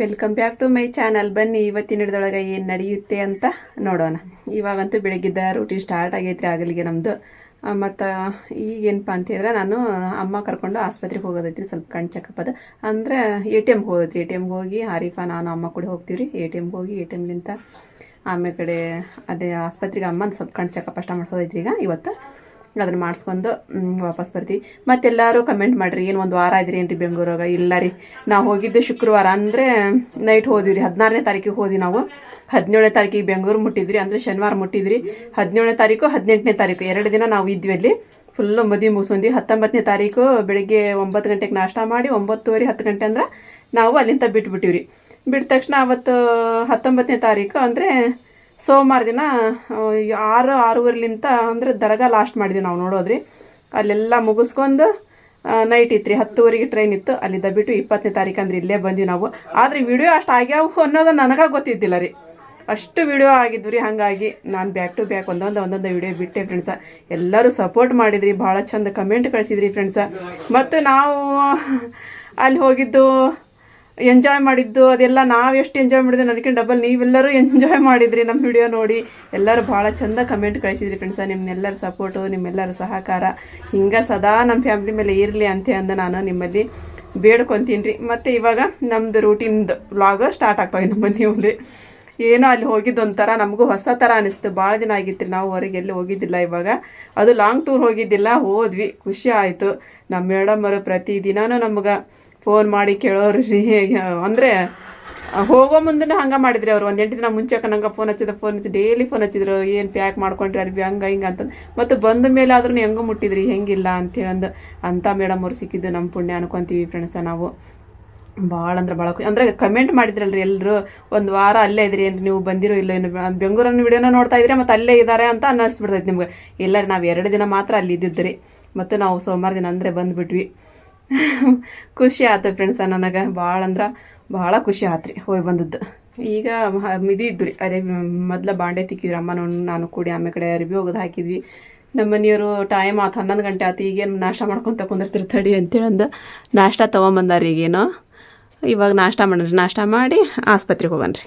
Welcome back to my channel ಬನ್ನಿ ಇವತ್ತಿನ ಹಿಡಿದೊಳಗೆ ಏನು ನಡೆಯುತ್ತೆ ಅಂತ ನೋಡೋಣ. ಇವಾಗಂತೂ ಬೆಳಗ್ಗೆದ್ದ ರೂಟಿ ಸ್ಟಾರ್ಟ್ ಆಗೈತ್ರಿ, ಆಗಲಿಗೆ ನಮ್ಮದು ಮತ್ತು ಈಗೇನಪ್ಪ ಅಂತಂದ್ರೆ ನಾನು ಅಮ್ಮ ಕರ್ಕೊಂಡು ಆಸ್ಪತ್ರೆಗೆ ಹೋಗೋದೈತ್ರಿ, ಸ್ವಲ್ಪ ಕಣ್ ಚೆಕಪ್ ಅದು. ಅಂದರೆ ಎ ಟಿ ಎಮ್ಗೆ ಹೋಗೋದ್ರಿ ಎ ಟಿ ಎಮ್ಗೆ ಹೋಗಿ ಹಾರಿಫಾ ನಾನು, ಅಮ್ಮ ಕೂಡ ಹೋಗ್ತೀವಿ ರೀ ಎ ಟಿ ಎಮ್ಗೆ ಹೋಗಿ ಎ ಟಿ ಎಮ್ಲಿಂದ ಆಮೇಲೆ ಕಡೆ ಅದೇ ಆಸ್ಪತ್ರೆಗೆ ಅಮ್ಮನ ಸ್ವಲ್ಪ ಕಣ್ಣು ಚೆಕಪ್ ಅಷ್ಟ ಮಾಡ್ಸೋದೈತ್ರಿ ಈಗ ಇವತ್ತು. ಅದನ್ನ ಮಾಡಿಸ್ಕೊಂಡು ವಾಪಸ್ ಬರ್ತೀವಿ ಮತ್ತೆಲ್ಲರೂ ಕಮೆಂಟ್ ಮಾಡಿರಿ, ಏನು ಒಂದು ವಾರ ಇದ್ರಿ ಏನ್ರಿ ಬೆಂಗಳೂರಾಗ ಇಲ್ಲ ರೀ. ನಾವು ಹೋಗಿದ್ದು ಶುಕ್ರವಾರ ಅಂದರೆ ನೈಟ್ ಹೋದಿವಿ ರೀ ಹದಿನಾರನೇ ತಾರೀಕಿಗೆ ಹೋದ್ವಿ ನಾವು. ಹದಿನೇಳನೇ ತಾರೀಕಿಗೆ ಬೆಂಗಳೂರು ಮುಟ್ಟಿದ್ರಿ ಅಂದರೆ ಶನಿವಾರ ಮುಟ್ಟಿದ್ರಿ ಹದಿನೇಳನೇ ತಾರೀಕು, ಹದಿನೆಂಟನೇ ತಾರೀಕು. ಎರಡು ದಿನ ನಾವು ಇದ್ವಿ ಅಲ್ಲಿ. ಫುಲ್ಲು ಮದುವೆ ಮುಗಿಸೊಂದು ಹತ್ತೊಂಬತ್ತನೇ ತಾರೀಕು ಬೆಳಿಗ್ಗೆ ಒಂಬತ್ತು ಗಂಟೆಗೆ ನಾಷ್ಟ ಮಾಡಿ, ಒಂಬತ್ತುವರೆ, ಹತ್ತು ಗಂಟೆ ಅಂದ್ರೆ ನಾವು ಅಲ್ಲಿಂದ ಬಿಟ್ಬಿಟ್ಟಿವಿ ರೀ ಬಿಟ್ಟ ತಕ್ಷಣ ಅವತ್ತು ಹತ್ತೊಂಬತ್ತನೇ ತಾರೀಕು ಅಂದರೆ ಸೋಮವಾರ ದಿನ ಆರು, ಆರೂವರೆಲಿಂತ ಅಂದರೆ ದರ್ಗಾ ಲಾಸ್ಟ್ ಮಾಡಿದ್ವಿ ನಾವು ನೋಡೋದ್ರಿ. ಅಲ್ಲೆಲ್ಲ ಮುಗಿಸ್ಕೊಂಡು ನೈಟ್ ಇತ್ತು ರೀ ಹತ್ತುವರೆಗೆ ಟ್ರೈನ್ ಇತ್ತು. ಅಲ್ಲಿಂದ ಬಿಟ್ಟು ಇಪ್ಪತ್ತನೇ ತಾರೀಕು ಅಂದ್ರೆ ಇಲ್ಲೇ ಬಂದ್ವಿ ನಾವು. ಆದರೆ ವಿಡಿಯೋ ಅಷ್ಟು ಆಗ್ಯಾವು ಅನ್ನೋದು ನನಗೆ ಗೊತ್ತಿದ್ದಿಲ್ಲ ರೀ. ಅಷ್ಟು ವಿಡಿಯೋ ಆಗಿದ್ವು ರೀ ಹಾಗಾಗಿ ನಾನು ಬ್ಯಾಕ್ ಟು ಬ್ಯಾಕ್ ಒಂದೊಂದು ಒಂದೊಂದು ವಿಡಿಯೋ ಬಿಟ್ಟೆ ಫ್ರೆಂಡ್ಸ ಎಲ್ಲರೂ ಸಪೋರ್ಟ್ ಮಾಡಿದ್ರಿ, ಭಾಳ ಚಂದ ಕಮೆಂಟ್ ಕಳಿಸಿದ್ರಿ ಫ್ರೆಂಡ್ಸ ಮತ್ತು ನಾವು ಅಲ್ಲಿ ಹೋಗಿದ್ದು ಎಂಜಾಯ್ ಮಾಡಿದ್ದು, ಅದೆಲ್ಲ ನಾವು ಎಷ್ಟು ಎಂಜಾಯ್ ಮಾಡಿದ್ವಿ ನನಗಿಂತ ಡಬಲ್ ನೀವೆಲ್ಲರೂ ಎಂಜಾಯ್ ಮಾಡಿದ್ರಿ ನಮ್ಮ ವಿಡಿಯೋ ನೋಡಿ. ಎಲ್ಲರೂ ಭಾಳ ಚಂದ ಕಮೆಂಟ್ ಕಳಿಸಿದ್ರಿ ಫ್ರೆಂಡ್ಸ ನಿಮ್ಮೆಲ್ಲರ ಸಪೋರ್ಟು ನಿಮ್ಮೆಲ್ಲರ ಸಹಕಾರ. ಹಿಂಗೆ ಸದಾ ನಮ್ಮ ಫ್ಯಾಮ್ಲಿ ಮೇಲೆ ಇರಲಿ ಅಂತ ಅಂದ ನಾನು ನಿಮ್ಮಲ್ಲಿ ಬೇಡ್ಕೊತೀನಿ. ರೀ ಮತ್ತು ಇವಾಗ ನಮ್ಮದು ರೂಟೀನ್ದು ವ್ಲಾಗ್ ಸ್ಟಾರ್ಟ್ ಆಗ್ತಾವೆ ನಮ್ಮ ರೀ ಏನೋ ಅಲ್ಲಿ ಹೋಗಿದ್ದು ಒಂಥರ ನಮಗೂ ಹೊಸ ಥರ ಅನಿಸ್ತು. ಭಾಳ ದಿನ ಆಗಿತ್ತು ನಾವು ಹೊರಗೆ ಎಲ್ಲಿ ಹೋಗಿದ್ದಿಲ್ಲ ಇವಾಗ. ಅದು ಲಾಂಗ್ ಟೂರ್ ಹೋಗಿದ್ದಿಲ್ಲ, ಹೋದ್ವಿ. ಖುಷಿ ಆಯಿತು. ನಮ್ಮ ಮೇಡಮ್ಮರು ಪ್ರತಿದಿನನೂ ನಮ್ಗೆ ಫೋನ್ ಮಾಡಿ ಕೇಳೋರು ಅಂದ್ರೆ ಹೋಗೋ ಮುಂದೆ ಹಂಗೆ ಮಾಡಿದ್ರಿ ಅವ್ರು. ಒಂದು ಎಂಟು ದಿನ ಮುಂಚೆ ನಂಗೆ ಫೋನ್ ಹಚ್ಚಿದ ಫೋನ್ ಹಚ್ಚಿ ಡೈಲಿ ಫೋನ್ ಹಚ್ಚಿದ್ರು. ಏನು ಪ್ಯಾಕ್ ಮಾಡ್ಕೊಂಡ್ರಿ ಅರ್ಬಿ ಹಂಗೆ, ಹಿಂಗೆ ಅಂತ. ಮತ್ತು ಬಂದ ಮೇಲೆ ಆದ್ರೂ ಹೆಂಗೆ ಮುಟ್ಟಿದ್ರಿ, ಹೆಂಗಿಲ್ಲ ಅಂತೇಳಂದು. ಅಂಥ ಮೇಡಮ್ ಅವ್ರು ಸಿಕ್ಕಿದ್ದು ನಮ್ಮ ಪುಣ್ಯ ಅನ್ಕೊಂತೀವಿ ಫ್ರೆಂಡ್ಸ ನಾವು. ಭಾಳ ಅಂದ್ರೆ ಭಾಳ ಅಂದ್ರೆ ಕಮೆಂಟ್ ಮಾಡಿದ್ರಲ್ರಿ ಎಲ್ಲರೂ ಒಂದು ವಾರ ಅಲ್ಲೇ ಇದ್ರಿ, ಏನ್ರಿ ನೀವು ಬಂದಿರೋ ಇಲ್ಲ ಏನು ಬೆಂಗಳೂರನ್ನ ವಿಡಿಯೋನ ನೋಡ್ತಾ ಇದ್ರೆ ಮತ್ತೆ ಅಲ್ಲೇ ಇದ್ದಾರೆ ಅಂತ ಅನ್ನಿಸ್ಬಿಡ್ತೈತೆ ನಿಮ್ಗೆ. ಇಲ್ಲ ನಾವು ಎರಡು ದಿನ ಮಾತ್ರ ಅಲ್ಲಿ ಇದ್ದಿದ್ದು ರೀ. ಮತ್ತು ನಾವು ಸೋಮವಾರ ದಿನ ಅಂದರೆ ಬಂದುಬಿಟ್ವಿ. ಖುಷಿ ಆಯ್ತು ಫ್ರೆಂಡ್ಸ ನನಗೆ ಭಾಳ ಅಂದ್ರೆ ಭಾಳ ಖುಷಿ ಆಯ್ತು ರೀ ಹೋಗಿ ಬಂದದ್ದು. ಈಗ ಇದು ಇದ್ದು ರೀ ಅರೆ ಮೊದಲ ಬಾಂಡೆ ತಿಕ್ಕಿದ್ರಿ ಅಮ್ಮ ನಾನು ಕೂಡಿ ಆಮೇಲೆ ಕಡೆ ಅರಿಬಿ ಹೋಗೋದು ಹಾಕಿದ್ವಿ. ನಮ್ಮ ಮನೆಯವರು ಟೈಮ್ ಆತು, ಹನ್ನೊಂದು ಗಂಟೆ ಆತು, ಈಗೇನು ನಾಷ್ಟ ಮಾಡ್ಕೊತ ಕುಂದಿರ್ತೀರಿ ತಡಿ ಅಂತೇಳಿ ಅಂದ ನಾಷ್ಟ ತೊಗೊಂಬಂದಾರ ಈಗೇನೋ. ಇವಾಗ ನಾಷ್ಟ ಮಾಡ್ರಿ ನಾಷ್ಟ ಮಾಡಿ ಆಸ್ಪತ್ರೆಗೆ ಹೋಗನ್ರಿ.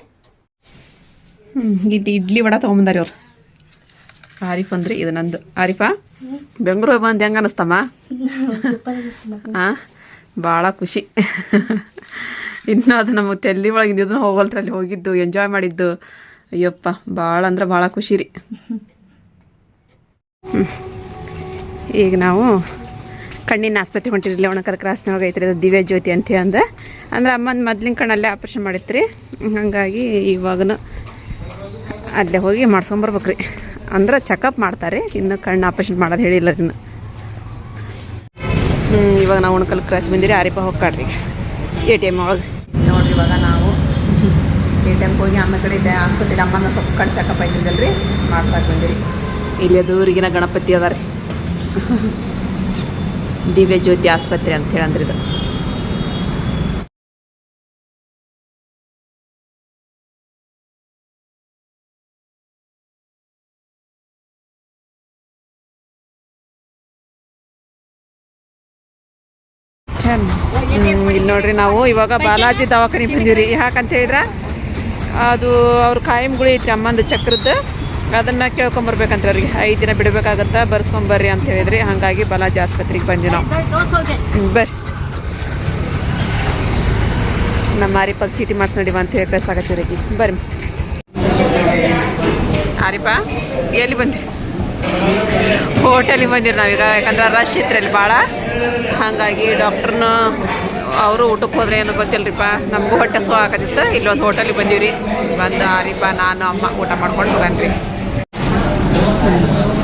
ಹ್ಞೂ ಇಡ್ಲಿ ವಡ ತೊಗೊಂಬಂದಾರಿ ಅವ್ರು ಆರಿಫ್ ಅಂದ್ರಿ ಇದು ನಂದು. ಆರಿಫಾ ಬೆಂಗಳೂರು ಬಂದು ಹೆಂಗೆ ಅನಿಸ್ತಮ್ಮ? ಭಾಳ ಖುಷಿ. ಇನ್ನೂ ಅದು ನಮ್ಮ ಒಳಗಿಂದ ಇದನ್ನ ಹೋಗಲ್ತ್ರಿ ಅಲ್ಲಿ ಹೋಗಿದ್ದು ಎಂಜಾಯ್ ಮಾಡಿದ್ದು. ಅಯ್ಯಪ್ಪ ಭಾಳ ಅಂದ್ರೆ ಭಾಳ ಖುಷಿ ರೀ. ಈಗ ನಾವು ಕಣ್ಣಿನ ಆಸ್ಪತ್ರೆ ಹೊಂಟಿರಲಿಲ್ಲ ಲವಣಕರ ಕ್ರಾಸ್ನೊಳಗೆ ಐತ್ರಿ, ಅದು ದಿವ್ಯ ಜ್ಯೋತಿ ಅಂತ ಅಂದ ಅಂದ್ರೆ ಅಮ್ಮನ ಮೊದ್ಲಿನ ಕಣ್ಣಲ್ಲೇ ಆಪ್ರೇಷನ್ ಮಾಡಿತ್ರಿ. ಹಾಗಾಗಿ ಇವಾಗನು ಅಲ್ಲೇ ಹೋಗಿ ಮಾಡ್ಸ್ಕೊಂಬರ್ಬೇಕು ರೀ ಅಂದ್ರೆ ಚೆಕಪ್ ಮಾಡ್ತಾರೆ. ಇನ್ನು ಕಣ್ಣು ಆಪರೇಷನ್ ಮಾಡೋದು ಹೇಳಿಲ್ಲ ಇನ್ನು. ಹ್ಞೂ ಇವಾಗ ನಾವು ಉಣ್ಕಲ್ ಕ್ರಾಸ್ ಬಂದಿರಿ ಆರಿಪ ಹೋಗ್ಕಾಡ್ರಿ. ಎ ಟಿ ಎಂ ಒಳಗೆ. ನೋಡ್ರಿ ಇವಾಗ ನಾವು ಎ ಟಿ ಎಮ್ಗೆ ಹೋಗಿ ಆಮೇಲೆ ಕಡೆ ಇದೆ ಆಸ್ಪತ್ರೆ ಅಮ್ಮನ ಸ್ವಲ್ಪ ಕಣ್ಣು ಚೆಕಪ್ ಆಯ್ತಿದ್ದಲ್ಲ ಮಾಡ್ತಾ ಮಾಡ್ಸಾಕ್ ಬಂದಿರಿ. ಇಲ್ಲಿ ದೂರಿಗಿನ ಗಣಪತಿ ಅದ ರೀ. ದಿವ್ಯ ಜ್ಯೋತಿ ಆಸ್ಪತ್ರೆ ಅಂತ ಹೇಳಂದ್ರಿ ಇದು ಇಲ್ಲಿ ನೋಡ್ರಿ ನಾವು ಇವಾಗ ಬಾಲಾಜಿ ದವಾಖಾನೆ ರೀ ಯಾಕಂತ ಹೇಳಿದ್ರೆ, ಅದು ಅವ್ರ ಕಾಯಂಗುಳಿ ಐತ್ರಿ ಅಮ್ಮಂದು ಚಕ್ರದ್ದು ಅದನ್ನ ಕೇಳ್ಕೊಂಬರ್ಬೇಕಂತ ಅವ್ರಿಗೆ. ಐದು ದಿನ ಬಿಡಬೇಕಾಗತ್ತೆ ಬರ್ಸ್ಕೊಂಬರ್ರಿ ಅಂತ ಹೇಳಿದ್ರಿ. ಹಾಗಾಗಿ ಬಾಲಾಜಿ ಆಸ್ಪತ್ರೆಗೆ ಬಂದ್ವಿ ನಾವು. ಬರ್ರಿ. ನಮ್ಮ ಆರಿಪಾಗ ಚೀಟಿ ಮಾಡಿಸ್ ನಡಿವ ಅಂತ ಹೇಳಿ ಕಳ್ಸಾಕತ್ತೀವಿ ರೀ ಬರ್ರಿ. ಆರಿಪಾ ಎಲ್ಲಿ ಬಂದ್ವಿ ಹೋಟೆಲಿಗೆ ಬಂದಿರಿ ನಾವೀಗ. ಯಾಕಂದ್ರೆ ರಶ್ ಇತ್ರಲ್ಲಿ ಭಾಳ ಹಾಗಾಗಿ ಡಾಕ್ಟ್ರನ್ನ ಅವರು ಊಟಕ್ಕೆ ಹೋದ್ರೆ ಏನು ಗೊತ್ತಿಲ್ಲರಿಪ್ಪ ನಮಗೂ ಹೊಟ್ಟೆ ಸೊ ಆಗತ್ತಿತ್ತು ಇಲ್ಲೊಂದು ಹೋಟೆಲಿಗೆ ಬಂದೀವಿ ಬಂದು ಆರಿಪ್ಪ ನಾನು, ಅಮ್ಮ ಊಟ ಮಾಡ್ಕೊಂಡು ಹೋಗನ್ರಿ.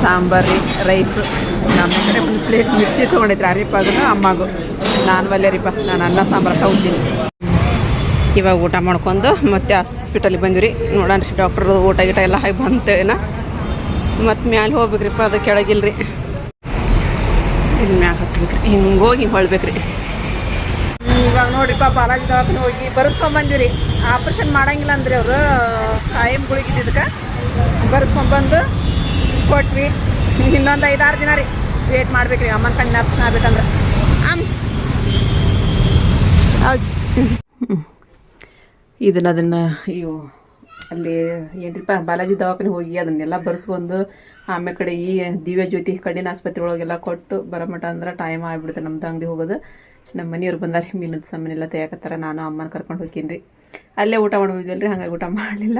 ಸಾಂಬಾರು ರೀ, ರೈಸು. ನಮ್ಮ ಕಡೆ ಒಂದು ಪ್ಲೇಟ್ ಮಿರ್ಚಿ ತೊಗೊಂಡಿದ್ರಿ ಆರಿಪ್ಪ ಅದನ್ನು ಅಮ್ಮಗೂ. ನಾನು ಬಲ್ಲೇರಿಪ್ಪ ನಾನು ಅನ್ನ, ಸಾಂಬಾರು ಹೋಗ್ತೀನಿ ಇವಾಗ ಊಟ ಮಾಡ್ಕೊಂಡು ಮತ್ತೆ ಹಾಸ್ಪಿಟಲಿಗೆ ಬಂದಿವಿ ರೀ ನೋಡೋಣ ರೀ ಡಾಕ್ಟ್ರ್ ಊಟ ಗೀಟ ಎಲ್ಲ ಹಾಕಿ ಬಂತೇನ. ಮತ್ತು ಮ್ಯಾಲೆ ಹೋಗ್ಬೇಕ್ರಿಪ್ಪ, ಅದು ಕೆಳಗಿಲ್ರಿ. ಇನ್ನು ಮ್ಯಾಗ ಹತ್ಬೇಕ್ರಿ ಹಿಂಗೆ ಹೋಗಿ ಹೊಳ್ಬೇಕ್ರಿ ಇವಾಗ ನೋಡ್ರಿಪ್ಪ ಬಾಲಾಜಿ ದವಾಖಾನೆ ಹೋಗಿ ರೀ ಆಪ್ರೇಷನ್ ಮಾಡಂಗಿಲ್ಲ ಅಂದ್ರಿ ಅವರು. ಕಾಯಂ ಗುಳಿಗಿದ್ದಕ್ಕೆ ಬರ್ಸ್ಕೊಂಬಂದು ಕೊಟ್ವಿ. ಇನ್ನೊಂದು ಐದಾರು ದಿನ ರೀ. ವೇಟ್ ಮಾಡ್ಬೇಕ್ರಿ. ಅಮ್ಮನ ಕಣ್ಣಿನ ಆಪ್ರೇಷನ್ ಆಗ್ಬೇಕಂದ್ರೆ. ಆಮ್. ಹೌದು. ಇದನ್ನ ಅದನ್ನು ಇವು ಅಲ್ಲಿ ಏನ್ರಿಪ್ಪ, ಬಾಲಾಜಿ ದವಾಖಾನೆ ಹೋಗಿ ಅದನ್ನೆಲ್ಲ ಬರ್ಸ್ಕೊಂಡು ಆಮೇಲೆ ಕಡೆ ಈ ದಿವ್ಯ ಜ್ಯೋತಿ ಕಣ್ಣಿನ ಆಸ್ಪತ್ರೆ ಒಳಗೆಲ್ಲ ಕೊಟ್ಟು ಬರಮಟ ಅಂದ್ರೆ ಟೈಮ್ ಆಗಿಬಿಡುತ್ತೆ ನಮ್ದು ಅಂಗಡಿ ಹೋಗೋದು. ನಮ್ಮ ಮನೆಯವ್ರು ಬಂದಾರೆ, ಮೀನದ ಸಾಮಾನೆಲ್ಲ ತೆಗಿಯಕತ್ತಾರ ನಾನು ಅಮ್ಮನ ಕರ್ಕೊಂಡು ಹೋಗ್ತೀನಿ. ಅಲ್ಲೇ ಊಟ ರೀ ಹಂಗಾಗಿ ಊಟ ಮಾಡಲಿಲ್ಲ.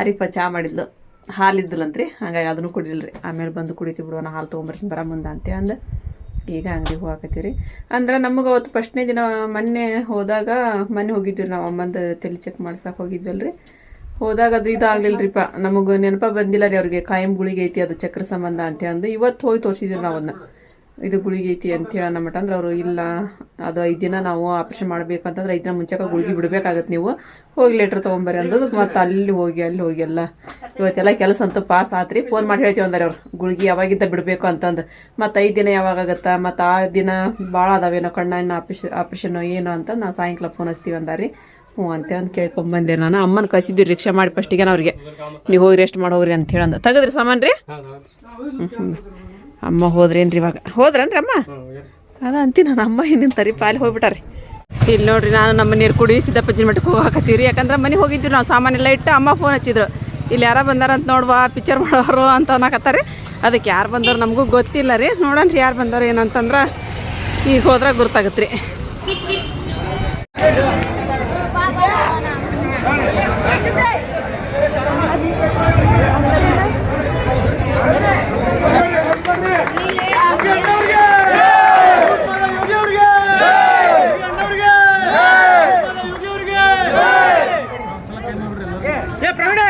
ಆರಿಪ್ಪ ಚಾ ಮಾಡಿದ್ಲು. ಹಾಲು ಇದ್ದಿಲ್ಲಂತ್ರಿ, ಹಂಗಾಗಿ ಅದನ್ನು ಕುಡಿಲಿಲ್ಲ ರೀ ಆಮೇಲೆ ಬಂದು ಕುಡಿತೀವಿ ಬಿಡುವ ಹಾಲು ತೊಗೊಂಬರ್ತೀನಿ, ಬರ ಮುಂದೆ ಅಂತೇಳಿ ಅಂದು ಈಗ ಅಂಗಡಿಗೆ ಹೋಗಾಕತ್ತೀವಿ ರೀ ಅಂದ್ರೆ ನಮಗೆ ಅವತ್ತು ಫಸ್ಟ್ನೇ ದಿನ ಮೊನ್ನೆ ಹೋದಾಗ ಮೊನ್ನೆ ಹೋಗಿದ್ವಿ ನಾವು, ಅಮ್ಮಂದು ತಲೆ ಚೆಕ್ ಮಾಡ್ಸಕ್ಕೆ ಹೋಗಿದ್ವಲ್ರಿ. ಹೋದಾಗ ಅದು ಇದು ಆಗ್ಲಿಲ್ರಿಪ್ಪ ನಮಗೆ ನೆನಪ ಬಂದಿಲ್ಲ ರೀ ಅವ್ರಿಗೆ ಕಾಯಂ ಗುಳಿಗೆ ಐತಿ ಅದು ಚಕ್ರ ಸಂಬಂಧ ಅಂತ ಅಂದು. ಇವತ್ತು ಹೋಗಿ ತೋರಿಸಿದ್ರು ನಾವು ಅದನ್ನ. ಇದು ಗುಳಿಗೆ ಐತಿ ಅಂತ ಹೇಳೋಣ ಮಟ್ಟ ಅಂದ್ರೆ. ಅವರು ಇಲ್ಲ, ಅದು ಐದು ದಿನ ನಾವು ಆಪರೇಷನ್ ಮಾಡ್ಬೇಕು ಅಂತಂದ್ರೆ ಐದು ದಿನ ಮುಂಚೆಕ ಗುಳಿಗೆ ಬಿಡ್ಬೇಕಾಗತ್ತೆ ನೀವು. ಹೋಗಿ ಲೆಟ್ರ್ ತಗೊಂಬರಿ ಅಂದದ್ದು. ಮತ್ತೆ ಅಲ್ಲಿ ಹೋಗಿ ಅಲ್ಲಿ ಹೋಗಿ ಎಲ್ಲ. ಇವತ್ತೆಲ್ಲ ಕೆಲಸ ಅಂತೂ ಪಾಸ್ ಆತ್ರಿ. ಫೋನ್ ಮಾಡಿ ಹೇಳ್ತೀವಿ ಅಂದಾರೆ ಅವ್ರು. ಗುಳಿಗೆ ಯಾವಾಗಿದ್ದ ಬಿಡಬೇಕು ಅಂತಂದು. ಮತ್ತು ಐದು ದಿನ ಯಾವಾಗ ಆಗತ್ತಾ ಮತ್ತು ಆ ದಿನ ಭಾಳ ಅದಾವೇನೋ ಕಣ್ಣಿನ ಆಪರೇಷನ್ ಏನು ಅಂತ ನಾವು ಸಾಯಂಕಾಲ ಫೋನ್ ಹಚ್ತೀವಿ ಅಂದಾರಿ. ಹ್ಞೂ ಅಂತೇಳಿ ಅಂತ ಕೇಳ್ಕೊಂಬಂದೆ ನಾನು ಅಮ್ಮನ ಕಳಿಸಿದ್ವಿ ರಿಕ್ಷಾ ಮಾಡಿ ಫಸ್ಟಿಗೆ ಅವ್ರಿಗೆ. ನೀವು ಹೋಗಿ ರೆಸ್ಟ್ ಮಾಡಿ ಹೋಗ್ರಿ ಅಂತ ಹೇಳಂದ. ತೆಗದ್ರಿ ಸಾಮಾನು ರೀ? ಹ್ಞೂ ಹ್ಞೂ ಅಮ್ಮ ಹೋದ್ರೇನ್ರಿ ಇವಾಗ? ಹೋದ್ರನ್ರಿ ಅಮ್ಮ? ಅದ ಅಂತೀನಿ ನಾನು. ಅಮ್ಮ ಏನೇನು ತರಿ ಪಾಲಿ ಹೋಗ್ಬಿಟ್ಟಾರೆ. ಇಲ್ಲಿ ನೋಡ್ರಿ ನಾನು ನಮ್ಮ ನೀರು ಕುಡಿ ಸಿದ್ದಪ್ಪಜ್ಜನ ಮಟ್ಟಕ್ಕೆ ಹೋಗಾಕತ್ತೀವಿ ರೀ ಯಾಕಂದ್ರೆ ಮನೆಗೆ ಹೋಗಿದ್ವಿ ನಾವು. ಸಾಮಾನೆಲ್ಲ ಇಟ್ಟು ಅಮ್ಮ ಫೋನ್ ಹಚ್ಚಿದ್ರು. ಇಲ್ಲಿ ಯಾರ ಬಂದಾರ ಅಂತ ನೋಡ್ವಾ ಪಿಕ್ಚರ್ ಮಾಡೋರು ಅಂತ ಅನ್ನಕತ್ತಾರೆ ಅದಕ್ಕೆ ಯಾರು ಬಂದವ್ರು ನಮಗೂ ಗೊತ್ತಿಲ್ಲ ರೀ. ನೋಡೋಣ ರೀ ಯಾರು ಬಂದವ್ರು ಏನಂತಂದ್ರೆ. ಈಗ ಹೋದ್ರೆ ಗುರ್ತಾಗತ್ತೆ ರೀ Thank you. ಪ್ರವೀಣ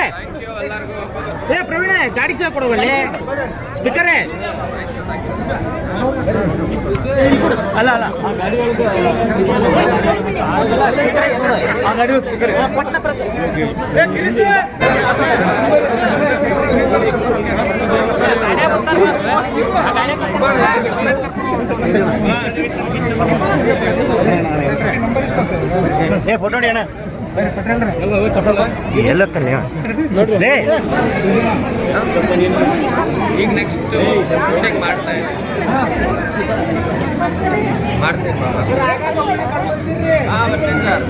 ಏ ಪ್ರವೀಣ ಗಾಡಿ ಚಾ ಕೊಡೋವಲ್ಲಿ ಸ್ಪೀಕರೇ ಅಲ್ಲ ಅಲ್ಲ ಆ ಗಾಡಿ ಒಳಗೆ ಆ ಗಾಡಿ ಸ್ಪೀಕರ್ ಏ ಫೋಟೋ ಹೊಡಿ ಅಣ್ಣ ಎಲ್ಲ ಕಲ್ಯಾಣ ಲೇ. ಈಗ ನೆಕ್ಸ್ಟ್ ಮಾಡ್ತಾ ಇದ್ದೀನಿ ಮಾಡ್ತೀನಿ ಹಾಂ ಬರ್ತೀನಿ ಸರ್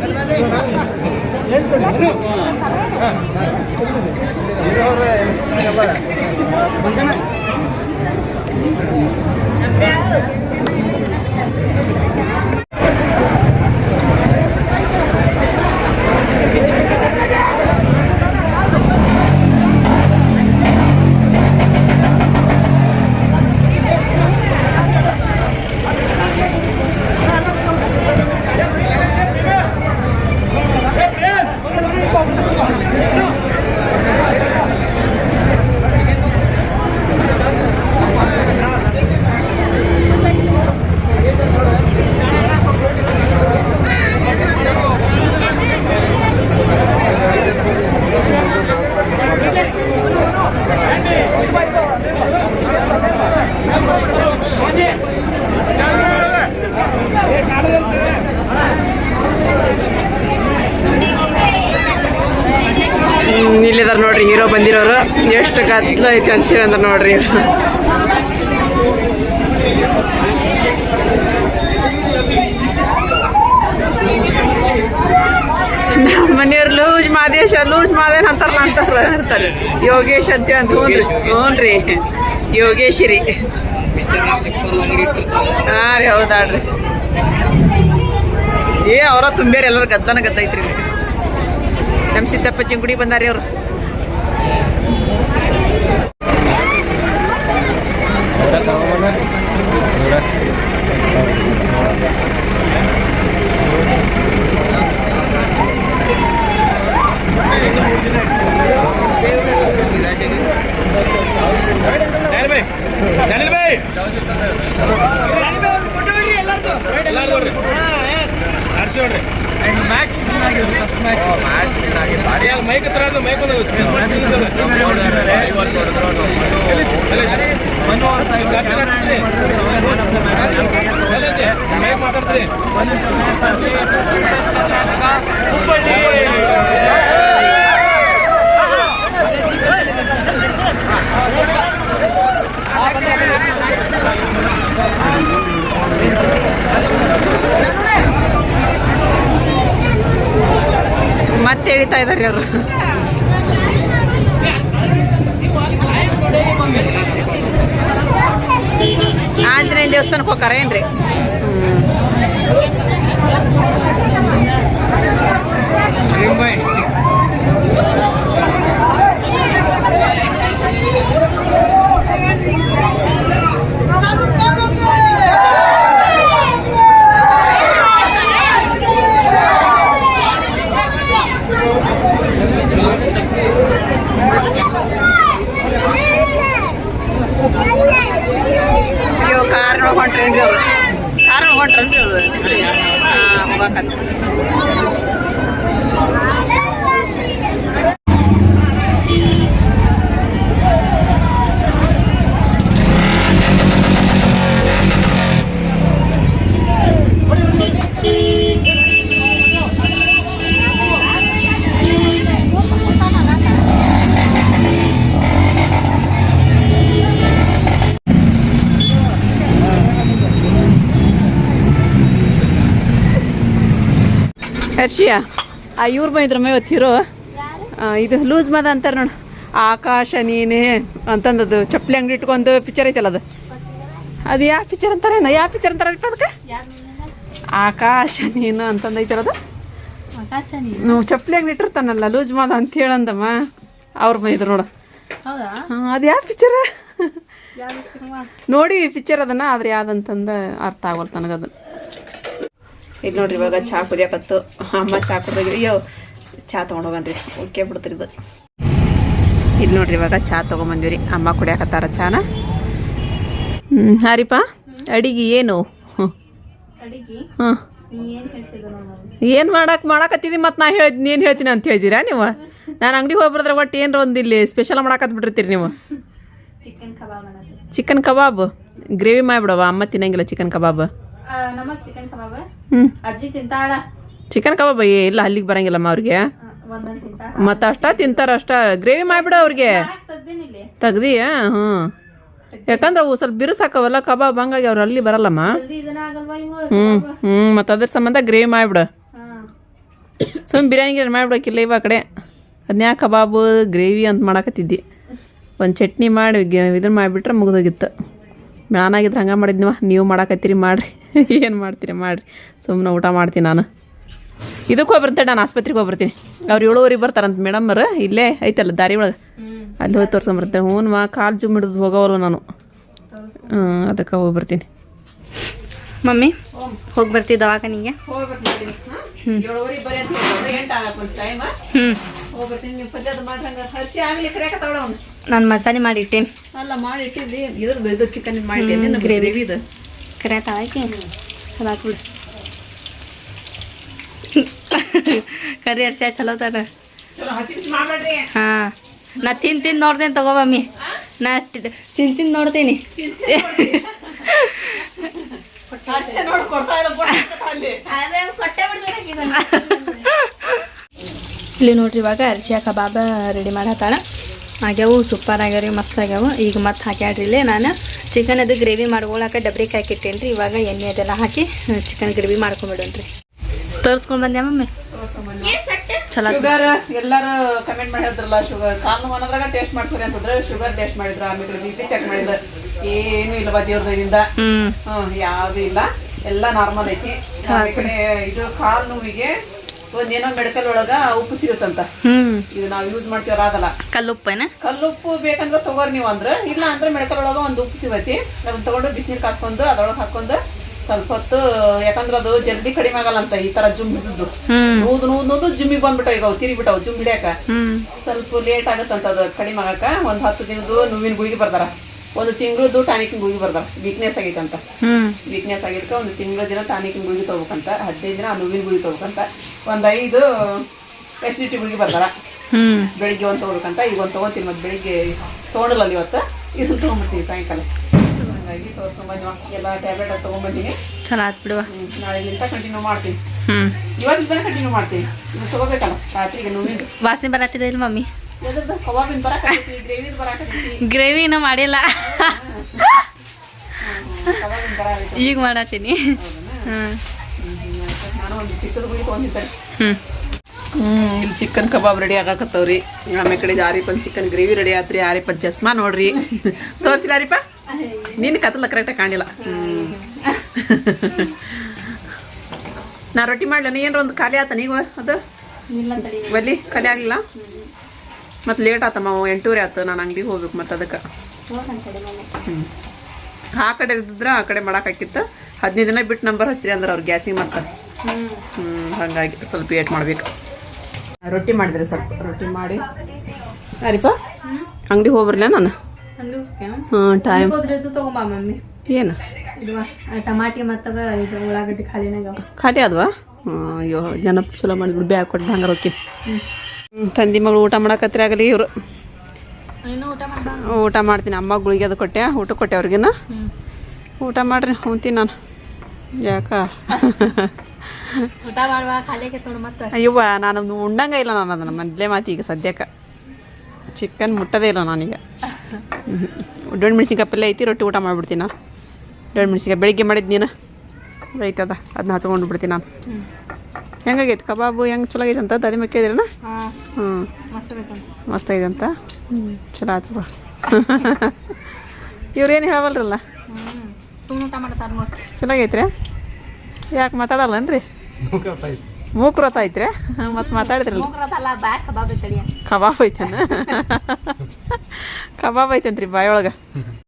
ಇಲ್ಲಿದಾರ ನೋಡ್ರಿ ಹೀರೋ ಬಂದಿರೋರು. ಎಷ್ಟು ಗದ್ದಲ ಐತಿ ಅಂತೇಳಿ ಅಂದ್ರೆ ನೋಡ್ರಿ. ನಮ್ಮ ಮನೆಯವ್ರು, ಲೂಜ್ ಮಾದೇಶ, ಲೂಜ್ ಮಾದೇನ ಅಂತಾರಲ್ಲ ಅಂತಾರ ಅಂತಾರೆ ಯೋಗೇಶ್ ಅಂತೇಳಿ ಅಂತ ಹ್ಞೂ ರೀ ಹ್ಞೂ ರೀ ಯೋಗೇಶ್ ರೀ ಹಾಂ ರೀ ಹೌದಾಡ್ರಿ ಏ, ಅವರ ತುಂಬೇರಿ ಎಲ್ಲರೂ ಗದ್ದನ ಗದ್ದೈತ್ರಿ. ನಮ್ಮ ಸಿದ್ದಪ್ಪ ಚಿಂಗುಡಿ ಬಂದಾರಿ ಅವರು ಮೈಕ್ ಹತ್ರ ಮೈಕ್ ಹೊಡೆದ್ರು ಮೈಕ್ ಮಾತಾಡ್ತೀರಿ ಮತ್ತೆ ಎಳಿತಾ ಇದಾರೆ ಅವರು. ಆಂಜನೇಯ ದೇವಸ್ಥಾನಕ್ಕೆ ಹೋಗಾರ ಏನ್ರಿ ರಿಂಬೈ ಅಯ್ಯೋ ಕಾರ್ ಒಳಗೆ ಹೊಂಟ್ರೇನ್ರಿ ಅವರು ಕಾರ್ ಒಳಗೆ ಹೊಂಟ್ರನ್ರಿ ಅವರು ಹಾಂ ಹೋಗಕತ್ತ ಹರ್ಷಿಯಾ ಆ ಇವ್ರು ಮೈ ಇವತ್ತಿರೋ ಇದು ಲೂಸ್ ಮದ ಅಂತಾರೆ ನೋಡು. ಆಕಾಶ ನೀನೇ ಅಂತಂದದು ಚಪ್ಪಲಿ ಅಂಗಡಿ ಇಟ್ಕೊಂಡು ಪಿಕ್ಚರ್ ಐತಲ್ಲ ಅದು. ಅದು ಯಾವ ಪಿಕ್ಚರ್ ನಾ ಯಾವ ಪಿಕ್ಚರ್ ಅಂತಾರಲ್ಪ ಅದಕ್ಕೆ? ಆಕಾಶ ನೀನು ಅಂತಂದು ಐತಲ್ಲ ಅದು. ನಾವು ಚಪ್ಪಲಿ ಅಂಗಡಿ ಇಟ್ಟಿರ್ತಾನಲ್ಲ ಲೂಸ್ ಮದ ಅಂತ ಹೇಳಂದಮ್ಮ. ಅವ್ರು ಬಂದಿದ್ರು ನೋಡು. ಹಾಂ ಅದು ಯಾವ ಪಿಕ್ಚರ ನೋಡಿ ಪಿಕ್ಚರ್ ಅದನ್ನ ಆದ್ರೆ ಯಾವ್ದಂತಂದ ಅರ್ಥ ಆಗೋಲ್ ನನಗದು ಇಲ್ಲಿ ನೋಡ್ರಿ ಇವಾಗ ಚಾ ಕುದಿಯಕತ್ತು. ಅಮ್ಮ ಚಾ ಕುಡ್ದಾಗ ಅಯ್ಯೋ ಚಾ ತೊಗೊಂಡೋಗನ್ರಿ. ಓಕೆ ಬಿಡ್ತೀರಿ ಇದು ಇಲ್ಲಿ ನೋಡ್ರಿ ಇವಾಗ ಚಾ ತೊಗೊಂಬಂದಿವ್ರಿ. ಅಮ್ಮ ಕುಡಿಯಾಕತ್ತಾರ ಚಾನ. ಹ್ಞೂ ಹಾರಿಪ್ಪ ಅಡಿಗೆ ಏನು? ಹ್ಞೂ ಹಾಂ ನೀ ಏನ್ ಮಾಡಕ್ಕೆ ಮಾಡಕತ್ತಿದ್ದಿ ಮತ್ತು ನಾ ಹೇಳಿ ಏನು ಹೇಳ್ತೀನಿ ಅಂತ ಹೇಳ್ತೀರಾ ನೀವು? ನಾನು ಅಂಗಡಿ ಹೋಗಿ ಬರೋದ್ರ ಒಟ್ಟು ಏನ್ರ ಒಂದು ಇಲ್ಲಿ ಸ್ಪೆಷಲ್ ಮಾಡಕತ್ ಬಿಟ್ಟಿರ್ತೀರಿ ನೀವು. Chicken kebab chicken kebab? Gravy ಮಾಡಿಬಿಡವ ಅಮ್ಮ ತಿನ್ನಂಗಿಲ್ಲ ಚಿಕನ್ ಕಬಾಬ್. ನಮಗ್ ಚಿಕನ್ ಕಬಾಬ್ ಹ್ಞೂ ಅಜ್ಜಿ ತಿಂತಾಳ. ಚಿಕನ್ ಕಬಾಬ್ ಏ ಇಲ್ಲ ಅಲ್ಲಿಗೆ ಬರಂಗಿಲ್ಲಮ್ಮ ಅವ್ರಿಗೆ. ಒಂದೊಂದ್ ತಿಂತಾಳ. ಮತ್ತು ಅಷ್ಟ ತಿಂತಾರ ಅಷ್ಟ ಗ್ರೇವಿ ಮಾಡ್ಬಿಡ ಅವ್ರಿಗೆ. ತದ್ದೇನಿಲ್ಲಿ ತೆಗ್ದಿಯಾ? ಹ್ಞೂ ಯಾಕಂದ್ರೆ ಅವು ಸ್ವಲ್ಪ ಬಿರುಸಾಕವಲ್ಲ ಕಬಾಬ್ ಹಂಗಾಗಿ ಅವ್ರು ಅಲ್ಲಿ ಬರಲ್ಲಮ್ಮ. ಜಲ್ದಿ ಇದನ್ನ ಆಗಲ್ವಾ ಇವು? ಹ್ಞೂ ಹ್ಞೂ ಮತ್ತು ಅದ್ರ ಸಂಬಂಧ ಗ್ರೇವಿ ಮಾಡ್ಬಿಡ. ಹಾ. ಸುಮ್ ಬಿರಿಯಾನಿ ಗಿರಿಯಾನಿ ಮಾಡಿಬಿಡಕ್ಕಿಲ್ಲ ಇವ ಕಡೆ. ಅದನ್ಯಾ ಕಬಾಬು ಗ್ರೇವಿ ಅಂತ ಮಾಡಕತ್ತಿದ್ದಿ. ಒಂದು ಚಟ್ನಿ ಮಾಡಿ ಇದನ್ನ ಮಾಡಿಬಿಟ್ರೆ ಮುಗಿದೋಗಿತ್ತು. ನಾನಾಗಿದ್ರೆ ಹಂಗೆ ಮಾಡಿದ್ನಿವ ನೀವು ಮಾಡಾಕತ್ತೀರಿ ಮಾಡಿರಿ. ಏನು ಮಾಡ್ತೀರಿ ಮಾಡಿರಿ. ಸುಮ್ಮನೆ ಊಟ ಮಾಡ್ತೀನಿ ನಾನು. ಇದಕ್ಕೆ ಹೋಗ್ಬರ್ತೇನೆ ನಾನು ಆಸ್ಪತ್ರೆಗೆ ಹೋಗ್ಬರ್ತೀನಿ ಅವ್ರು ಏಳುವರಿಗೆ ಬರ್ತಾರಂತ ಮೇಡಮ್ಮರು ಇಲ್ಲೇ ಐತಲ್ಲ ದಾರಿ ಒಳಗೆ? ಅಲ್ಲಿ ಹೋಗಿ ತೋರ್ಸ್ಕೊಂಬರ್ತೇನೆ ಹ್ಞೂ ಮಾ ಕಾಲು ಜುಮ್ ಹಿಡಿದು ಹೋಗೋವಲ್ಲ ನಾನು. ಹ್ಞೂ ಅದಕ್ಕೆ ಹೋಗಿ ಬರ್ತೀನಿ. ಮಮ್ಮಿ ಹೋಗಿ ಬರ್ತಿ ದವಾಖಾನಿಗೆ ನಾನು ಮಸಾಲೆ ಮಾಡಿ ಇಟ್ಟೇನಿ. ಅಲ್ಲ ಮಾಡಿ ಇಟ್ಟಿದ್ದಿ. ಇದ್ರದ್ದು ಇದು ಚಿಕನ್ ಇದು ಮಾಡಿಟ್ಟೇನೆ ಗ್ರೇವಿ. ಇದು ಕರೆಯತ್ತಾಳ ಆಕಿ ಚಲೋ ಹಾಕ್ಬಿಡು ಕರಿ ಅರ್ಶ ಚಲೋ ತಾನ ಹಾಂ ನಾ ತಿನ್ ತಿನ್ ನೋಡ್ತೇನೆ ತಗೋ ಮಮ್ಮಿ ನಾ ತಿನ್ ತಿನ್ ನೋಡ್ತೀನಿ ಇಲ್ಲ ನೋಡ್ರಿ ಇವಾಗ ಅರ್ಶಿಯ ಕಬಾಬ ರೆಡಿ ಮಾಡತ್ತಾಳ ಆಗ್ಯಾವು ಸೂಪರ್ ಆಗ್ಯಾವ್ರಿ ಮಸ್ತ್ ಆಗ್ಯಾವು. ಈಗ ಮತ್ತೆ ಹಾಕ್ಯಾಡ್ರಿ ಇಲ್ಲೇ ನಾನು. ಚಿಕನ್ ಅದು ಗ್ರೇವಿ ಮಾಡ್ಕೊಳಕ್ಕೆ ಡಬ್ರಿಗೆ ಹಾಕಿಟ್ಟೇನಿ ರೀ ಇವಾಗ ಎಣ್ಣೆ ಅದೆಲ್ಲ ಹಾಕಿ ಚಿಕನ್ ಗ್ರೇವಿ ಮಾಡ್ಕೊಂಬಿಡೋಣ್ರಿ. ತೋರಿಸ್ಕೊಂಡು ಬಂದ್ಯಾ ಮಮ್ಮಿ? ಚಲೋ. ಶುಗರ್ ಎಲ್ಲರೂ ಕಮೆಂಟ್ ಮಾಡಿದ್ರಲ್ಲ ಶುಗರ್ ಕಾಲು ಅನ್ನೋದ್ರಾಗ ಟೇಸ್ಟ್ ಮಾಡ್ತಾರೆ ಅಂತಂದ್ರೆ ಶುಗರ್ ಟೇಸ್ಟ್ ಮಾಡಿದ್ರ ಆಮೇಲೆ ಬಿ ಪಿ ಚೆಕ್ ಮಾಡಿದ್ರ. ಏನು ಇಲ್ಲವಾ ದೇವ್ರದಿಂದ ಹ್ಮ್. ಹ್ಞೂ ಯಾವ್ದು ಇಲ್ಲ. ಎಲ್ಲ ನಾರ್ಮಲ್ ಐತಿ. ಕಡೆ ಇದು ಕಾಲ್ ನೋವಿಗೆ ಒಂದೇನೋ ಮೆಡಿಕಲ್ ಒಳಗ ಉಪ್ಪು ಸಿಗುತ್ತಂತ. ಇದು ನಾವು ಯೂಸ್ ಮಾಡ್ತೀವಲ್ಲ ಅದಲ್ಲ ಕಲ್ಲುಪ್ಪೇನ? ಕಲ್ಲುಪ್ಪು ಬೇಕಂದ್ರೆ ತಗೋರಿ ನೀವು ಅಂದ್ರೆ. ಇಲ್ಲ ಅಂದ್ರೆ ಮೆಡಿಕಲ್ ಒಳಗ ಒಂದು ಉಪ್ಪು ಸಿಗತಿ. ಅದನ್ನ ತಗೊಂಡು ಬಿಸಿನೀರು ಕಾಸ್ಕೊಂಡು ಅದ್ರೊಳಗೆ ಹಾಕೊಂಡು ಸ್ವಲ್ಪ ಹೊತ್ತು ಯಾಕಂದ್ರೆ ಅದು ಜಲ್ದಿ ಕಡಿಮೆ ಆಗಲ್ಲ ಅಂತ ಈ ತರ ಜುಮ್ ಹಿಡಿದು. ನೂದು ನೂದು ನೂದು ಜುಮ್ಮಿ ಬಂದ್ಬಿಟ್ಟಾವ ಈಗ ಅವು ತಿರುಗಿಬಿಟ್ಟಾವ ಜುಮ್ ಹಿಡಿಯಾಕ. ಸ್ವಲ್ಪ ಲೇಟ್ ಆಗತ್ತಂತ ಅದು ಕಡಿಮೆ ಆಗಕ್ಕ. ಒಂದು ಹತ್ತು ದಿನದ್ದು ನೋವಿನ ಗುಳಿಗೆ ಬರ್ತಾರ ಒಂದು ತಿಂಗಳದ್ದು ಟಾನಿಕಿನ ಗುಳಿಗೆ ಬರ್ದಾರ ವೀಕ್ನೆಸ್ ಆಗೈತಂತ ವೀಕ್ನೆಸ್ ಆಗಿರ್ತ ಒಂದು ತಿಂಗಳ ದಿನ ಟಾನಿಕಿನ ಗುಳಿಗೆ ತಗೋಬೇಕಂತ ಹದಿನೈದು ದಿನ ನೋವಿನ ಗುಳಿ ತಗೋಬೇಕಂತ ಒಂದು ಐದು ಎಸಿಡಿಟಿ ಗುಳಿಗೆ ಬರ್ತಾರ ಹ್ಮ್. ಬೆಳಿಗ್ಗೆ ಒಂದು ತಗೋಬೇಕಂತ ಈಗ ಒಂದು ತಗೋತೀನಿ ಮತ್ತೆ ಬೆಳಿಗ್ಗೆ ತೊಗೊಂಡಲ್ಲ ಇವತ್ತು ಇದನ್ನ ತೊಗೊಂಡ್ಬಿಡ್ತೀನಿ ಸಾಯಂಕಾಲ. ಹಾಗಾಗಿ ತೋರ್ಸ್ಕೊಂಬಂದು ಎಲ್ಲ ಟ್ಯಾಬ್ಲೆಟ್ ಅದು ತೊಗೊಂಬಂದಿನಿ. ಚೆನ್ನಾಗಿ ಬಿಡುವ. ಹ್ಮ್, ಕಂಟಿನ್ಯೂ ಮಾಡ್ತೀನಿ. ಇವತ್ತಿಂದ ಕಂಟಿನ್ಯೂ ಮಾಡ್ತೀನಿ. ತಗೋಬೇಕಲ್ಲ ತೊಗೋಬೇಕಲ್ಲ ರಾತ್ರಿಗೆ ನೋವಿಂದು ವಾಸನೆ ಬರತ್ತಿದೆ ಇಲ್ಲ ಮಮ್ಮಿ? ಎದ್ರದ್ದು ಕಬಾಬಿನ ಬರಾಕತ್ತೈತಿ ಗ್ರೇವಿದು ಬರಾಕತ್ತೈತಿ ಗ್ರೇವಿ ಇನ್ನೂ ಮಾಡಿಲ್ಲ. ಈಗ ಮಾಡತ್ತೀನಿ. ಹ್ಮ್. ನಾನು ಒಂದು ಚಿಕ್ಕದ ಗುಳಿ ತೊಗೊಂಡಿದ್ದೆ. ಹ್ಮ್. ಇಲ್ಲಿ ಚಿಕನ್ ಕಬಾಬ್ ರೆಡಿ ಆಗಾಕತ್ತವ್ರಿ. ಆಮೇಲೆ ಕಡೆ ಆರಿಪನ್ ಚಿಕನ್ ಗ್ರೇವಿ ರೆಡಿ ಆತ್ರಿ ಆರಿಪನ್ ಚಸ್ಮಾ ನೋಡ್ರಿ. ತೋರಿಸಿಲ್ಲ ಆರಿಪ ನಿನ್ನ ಕತ್ತಲ ಕರೆಕ್ಟಾಗಿ ಕಾಣಿಲ್ಲ ನಾ ರೊಟ್ಟಿ ಮಾಡ್ಲೇನ ಏನ್ರ ಒಂದು ಖಾಲಿ ಆತ ನೀವು ಅದು? ಇಲ್ಲ ತಡಿ. ಒಲ್ಲಿ ಖಾಲಿ ಆಗಲಿಲ್ಲ? ಮತ್ತು ಲೇಟ್ ಆತಮ್ಮ ಎಂಟೂವರೆ ಆತು ನಾನು ಅಂಗಡಿಗೆ ಹೋಗ್ಬೇಕು ಮತ್ತು ಅದಕ್ಕೆ. ಹ್ಞೂ ಆ ಕಡೆ ಇದ್ದಿದ್ರೆ ಆ ಕಡೆ ಮಾಡೋಕ್ಕಾಕಿತ್ತು ಹದಿನೈದು ದಿನ ಬಿಟ್ಟು ನಂಬರ್ ಹಚ್ಚಿರಿ ಅಂದ್ರೆ ಅವ್ರು ಗ್ಯಾಸಿಗೆ ಮತ್ತೆ. ಹ್ಮ್. ಹ್ಞೂ ಹಾಗಾಗಿ ಸ್ವಲ್ಪ ವೇಟ್ ಮಾಡ್ಬೇಕು. ರೊಟ್ಟಿ ಮಾಡಿದ್ರೆ ಸ್ವಲ್ಪ ರೊಟ್ಟಿ ಮಾಡಿ. ಅರಿಪ ಅಂಗಡಿ ಹೋಗ್ಬರ್ಲ ನಾನು? ಹಂಗೆ ಹ್ಞೂ ಟೈಮ್ ಮಮ್ಮಿ. ಏನು? ಟಮಾಟಿ ಉಳ್ಳಾಗಡ್ಡಿ ಅವ. ಖಾಲಿ ಅದ್ವಾ? ಅಯ್ಯೋ ನೆನಪು ಚಲೋ ಮಾಡಿದ್ಬಿಡು ಬ್ಯಾಗ್ ಕೊಟ್ಟು ಹಂಗಾರೆ ಓಕೆ ತಂದಿ ಮಗಳು ಊಟ ಮಾಡಕತ್ರಿ ಆಗಲಿ ಇವರು. ಊಟ ಮಾಡ್ತೀನಿ. ಅಮ್ಮ ಗುಳಿಗೆ ಅದು ಕೊಟ್ಟೆ ಊಟ ಕೊಟ್ಟೆ ಅವ್ರಿಗಿನ್ನ ಹ್ಮ್. ಊಟ ಮಾಡ್ರಿ ಉಣ್ತೀನಿ ನಾನು. ಯಾಕ? ಅಯ್ಯವ್ವ ನಾನು ಉಂಡಂಗ ಇಲ್ಲ ನಾನು ಅದನ್ನು ಮೊದಲೇ ಮಾತು ಈಗ ಸದ್ಯಕ್ಕೆ. ಚಿಕನ್ ಮುಟ್ಟದೇ ಇಲ್ಲ ನಾನೀಗ. ಡೊಣ್ಣ ಮೆಣಸಿನ್ಕಾಯಿ ಪಲ್ಯ ಐತಿ ರೊಟ್ಟಿ ಊಟ ಮಾಡಿಬಿಡ್ತೀನಿ ನಾನು. ಡೊಣ್ಣ ಮೆಣಸಿನ್ಕಾಯಿ ಬೆಳಿಗ್ಗೆ ಮಾಡಿದ್ದು ನೀನು. ಐತದ ಅದನ್ನ ಹಚ್ಕೊಂಡು ಬಿಡ್ತೀನಿ ನಾನು ಹೆಂಗಾಗೈತೆ? ಕಬಾಬು ಹೆಂಗೆ ಚಲೋ ಆಗೈತೆ ಅಂತ ಅದೇ ಕೇಳಿದ್ರನ ಹಾ. ಹ್ಞೂ ಮಸ್ತ್ ಐದಂತ ಮಸ್ತ್ ಐತೆ ಅಂತ ಹ್ಞೂ ಚಲೋ ಆಯ್ತು ಬಾ ಇವ್ರೇನು ಹೇಳವಲ್ರಲ್ಲ? ಚಲೋ ಆಗೈತ್ರಿ ಯಾಕೆ ಮಾತಾಡಲ್ಲನ್ರಿ? ಮೂಕ್ರತ ಐತ್ರಿ? ಮತ್ತೆ ಮಾತಾಡಿದ್ರಲ್ಲ. ಕಬಾಬ್ ತಡಿ ಕಬಾಬ್ ಐತನ? ಕಬಾಬ್ ಐತಂತ್ರಿ ಬಾಯೊಳಗೆ?